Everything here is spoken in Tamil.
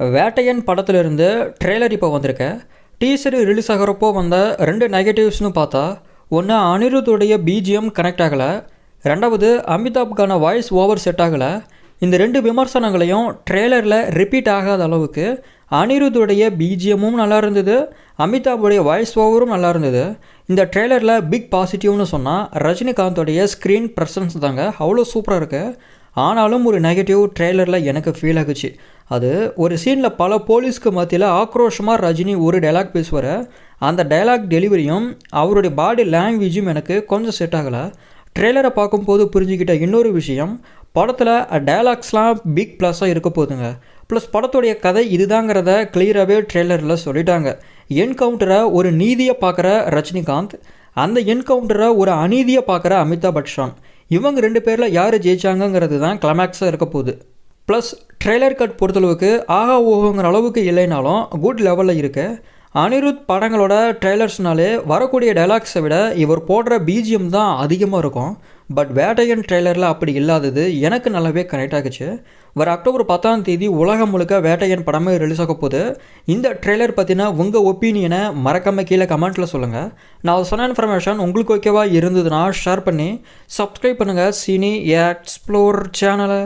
வேட்டையன் படத்துலேருந்து ட்ரெய்லர் இப்போ வந்திருக்க. டீசர் ரிலீஸ் ஆகிறப்போ வந்த ரெண்டு நெகட்டிவ்ஸ்னு பார்த்தா ஒன்று அனிருத்துடைய பிஜிஎம் கனெக்ட் ஆகலை ரெண்டாவது அமிதாப்கான வாய்ஸ் ஓவர் செட் ஆகலை. இந்த ரெண்டு விமர்சனங்களையும் ட்ரெய்லரில் ரிப்பீட் ஆகாத அளவுக்கு அனிருத்துடைய பிஜிஎம்மும் நல்லா இருந்தது அமிதாபுடைய வாய்ஸ் ஓவரும் நல்லா இருந்தது. இந்த ட்ரெய்லரில் பிக் பாசிட்டிவ்னு சொன்னால் ரஜினிகாந்தோடைய ஸ்க்ரீன் ப்ரெசன்ஸ் தாங்க அவ்வளோ சூப்பராக இருக்குது ஆனாலும் ஒரு நெகட்டிவ் ட்ரெய்லரில் எனக்கு ஃபீல் ஆகுச்சு. அது ஒரு சீனில் பல போலீஸ்க்கு மத்தியில் ஆக்ரோஷமாக ரஜினி ஒரு டைலாக் பேசுவார். அந்த டைலாக் டெலிவரியும் அவருடைய பாடி லாங்குவேஜும் எனக்கு கொஞ்சம் செட் ஆகலை. ட்ரெய்லரை பார்க்கும்போது புரிஞ்சுக்கிட்ட இன்னொரு விஷயம் படத்தில் டைலாக்ஸ்லாம் பிக் ப்ளஸ்ஸாக இருக்க போகுதுங்க. ப்ளஸ் படத்துடைய கதை இதுதாங்கிறத கிளியராகவே ட்ரெய்லரில் சொல்லிட்டாங்க. என்கவுண்டரை ஒரு நீதியை பார்க்குற ரஜினிகாந்த் அந்த என்கவுண்டரை ஒரு அநீதியை பார்க்குற அமிதாப் பச்சன். இவங்க ரெண்டு பேரில் யார் ஜெயிச்சாங்கங்கிறது தான் கிளமேக்ஸாக இருக்க போகுது. ப்ளஸ் ட்ரெய்லர் கட் பொறுத்தளவுக்கு ஆகா ஓகோங்கிற அளவுக்கு இல்லைனாலும் குட் லெவலில் இருக்குது அனிருத் படங்களோட ட்ரெய்லர்ஸ்னாலே வரக்கூடிய டைலாக்ஸை விட இவர் போடுற பிஜிஎம் தான் அதிகமாக இருக்கும். பட் வேட்டையன் ட்ரெய்லரில் அப்படி இல்லாதது எனக்கு நல்லாவே கனெக்ட் ஆகுச்சு. வர அக்டோபர் பத்தாம் தேதி உலகம் முழுக்க வேட்டையன் படமே ரிலீஸ் ஆக போகுது. இந்த ட்ரெய்லர் பற்றின உங்கள் ஒப்பீனியனை மறக்காம கீழே கமெண்ட்டில் சொல்லுங்கள் நான் சொன்ன இன்ஃபர்மேஷன் உங்களுக்கு ஓகேவா இருந்ததுன்னா ஷேர் பண்ணி சப்ஸ்கிரைப் பண்ணுங்கள் சினி எக்ஸ்ப்ளோர் சேனலை